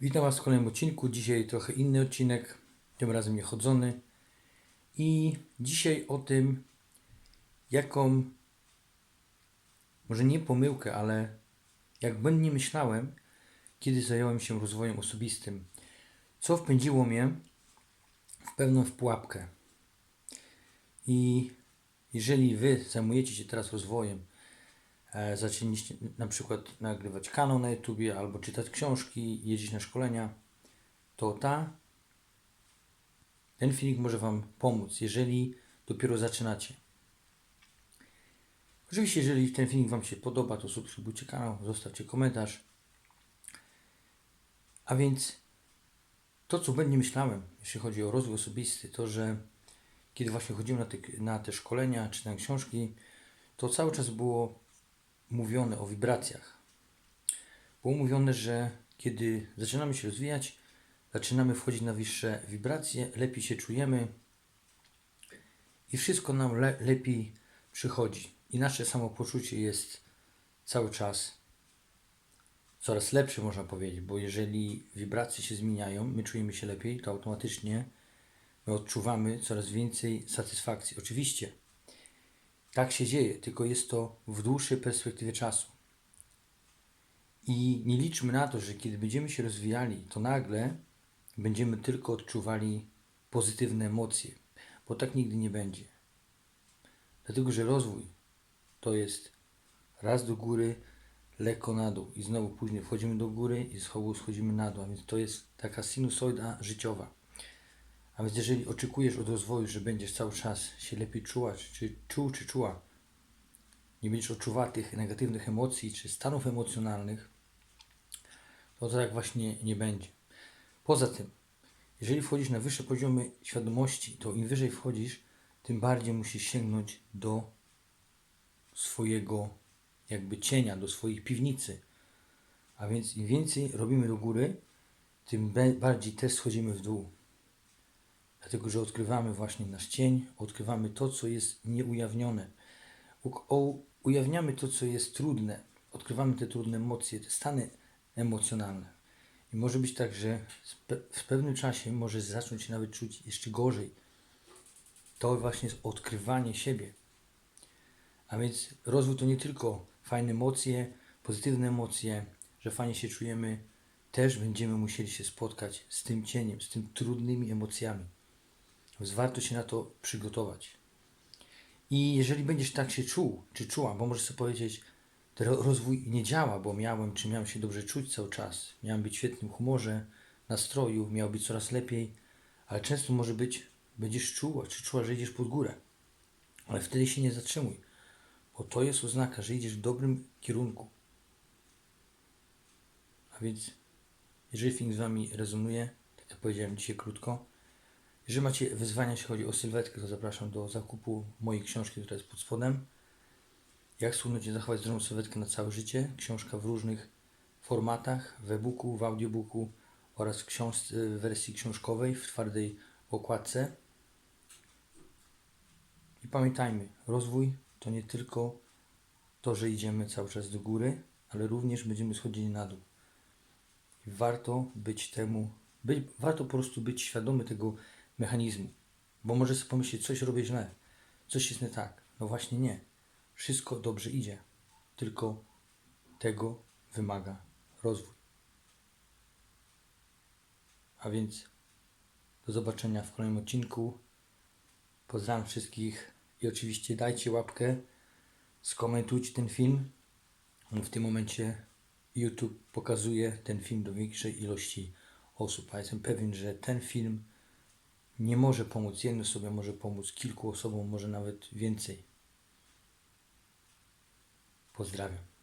Witam Was w kolejnym odcinku. Dzisiaj trochę inny odcinek, tym razem niechodzony. I dzisiaj o tym, jaką, może nie pomyłkę, ale jak błędnie myślałem, kiedy zająłem się rozwojem osobistym. Co wpędziło mnie w pewną pułapkę. I jeżeli Wy zajmujecie się teraz rozwojem, zaczęliście na przykład nagrywać kanał na YouTubie albo czytać książki, jeździć na szkolenia, to ta, ten filmik może Wam pomóc, jeżeli dopiero zaczynacie. Oczywiście, jeżeli ten filmik Wam się podoba, to subskrybujcie kanał, zostawcie komentarz. A więc to, co będzie myślałem, jeśli chodzi o rozwój osobisty, to, że kiedy właśnie chodziłem na te, na te szkolenia, czytałem książki, to cały czas było mówione o wibracjach. Było mówione, że kiedy zaczynamy się rozwijać, zaczynamy wchodzić na wyższe wibracje, lepiej się czujemy i wszystko nam le, lepiej przychodzi. I nasze samopoczucie jest cały czas coraz lepsze, można powiedzieć, bo jeżeli wibracje się zmieniają, my czujemy się lepiej, to automatycznie my odczuwamy coraz więcej satysfakcji. Oczywiście tak się dzieje, tylko jest to w dłuższej perspektywie czasu. I nie liczmy na to, że kiedy będziemy się rozwijali, to nagle będziemy tylko odczuwali pozytywne emocje, bo tak nigdy nie będzie. Dlatego, że rozwój to jest raz do góry, lekko na dół i znowu później wchodzimy do góry i znowu schodzimy na dół, a więc to jest taka sinusoida życiowa. A więc jeżeli oczekujesz od rozwoju, że będziesz cały czas się lepiej czuła, czy czuł, czy czuła, nie będziesz odczuwała tych negatywnych emocji, czy stanów emocjonalnych, to tak właśnie nie będzie. Poza tym, jeżeli wchodzisz na wyższe poziomy świadomości, to im wyżej wchodzisz, tym bardziej musisz sięgnąć do swojego jakby cienia, do swojej piwnicy. A więc im więcej robimy do góry, tym bardziej też schodzimy w dół. Dlatego, że odkrywamy właśnie nasz cień, odkrywamy to, co jest nieujawnione. Ujawniamy to, co jest trudne, odkrywamy te trudne emocje, te stany emocjonalne. I może być tak, że w pewnym czasie może zacząć się nawet czuć jeszcze gorzej. To właśnie jest odkrywanie siebie. A więc rozwój to nie tylko fajne emocje, pozytywne emocje, że fajnie się czujemy, też będziemy musieli się spotkać z tym cieniem, z tym trudnymi emocjami. Więc warto się na to przygotować. I jeżeli będziesz tak się czuł, czy czuła, bo możesz sobie powiedzieć, ten rozwój nie działa, bo miałem, czy miałem się dobrze czuć cały czas, miałem być w świetnym humorze, nastroju, miał być coraz lepiej, ale często może być, będziesz czuła, czy czuła, że idziesz pod górę. Ale wtedy się nie zatrzymuj, bo to jest oznaka, że idziesz w dobrym kierunku. A więc, jeżeli film z Wami rezonuje, tak jak powiedziałem dzisiaj krótko, jeżeli macie wyzwania, jeśli chodzi o sylwetkę, to zapraszam do zakupu mojej książki, która jest pod spodem. Jak schudnąć i zachować zdrową sylwetkę na całe życie. Książka w różnych formatach, w e-booku, w audiobooku oraz w, książ- w wersji książkowej, w twardej okładce. I pamiętajmy, rozwój to nie tylko to, że idziemy cały czas do góry, ale również będziemy schodzili na dół. I warto być temu, być, warto po prostu być świadomy tego mechanizmu, bo może sobie pomyśleć, coś robię źle, coś jest nie tak. No właśnie nie. Wszystko dobrze idzie, tylko tego wymaga rozwój. A więc do zobaczenia w kolejnym odcinku. Pozdrawiam wszystkich i oczywiście dajcie łapkę, skomentujcie ten film. W tym momencie YouTube pokazuje ten film do większej ilości osób, a jestem pewien, że ten film nie może pomóc jednej osobie, może pomóc kilku osobom, może nawet więcej. Pozdrawiam.